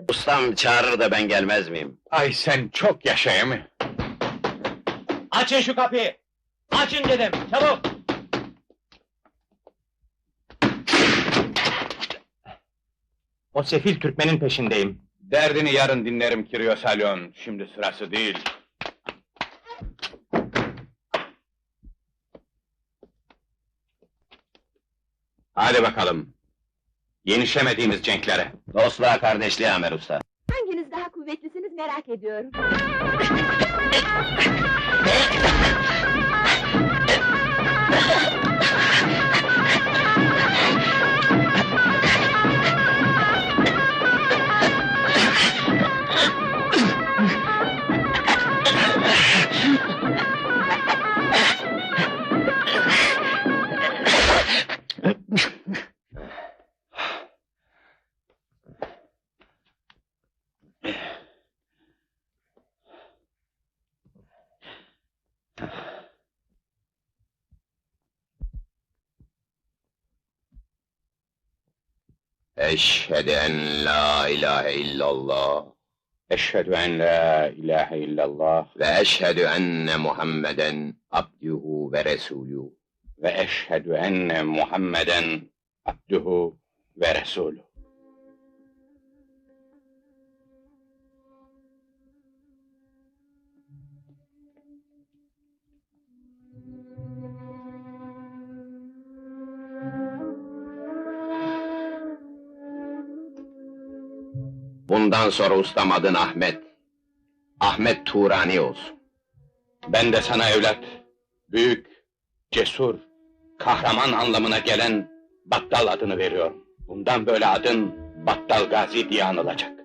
mısın? Ustam çağırır da ben gelmez miyim? Ay sen çok yaşaya mı? Açın şu kapıyı! Açın dedim, çabuk! O sefil Türkmenin peşindeyim. Derdini yarın dinlerim Kiryosalyon. Şimdi sırası değil. Hadi bakalım. Yenişemediğimiz cenklere. Dostluğa kardeşliğe Amer Usta. Hanginiz daha kuvvetlisiniz merak ediyorum. Eşhedü en la ilahe illallah Eşhedü en la ilahe illallah ve eşhedü enne Muhammeden abduhu ve resulü. ve eşhedü enne Muhammeden abduhu ve resulü. Bundan sonra ustam adın Ahmet. Ahmet Turani olsun. Ben de sana evlat, büyük, cesur, kahraman anlamına gelen Battal adını veriyorum. Bundan böyle adın Battal Gazi diye anılacak.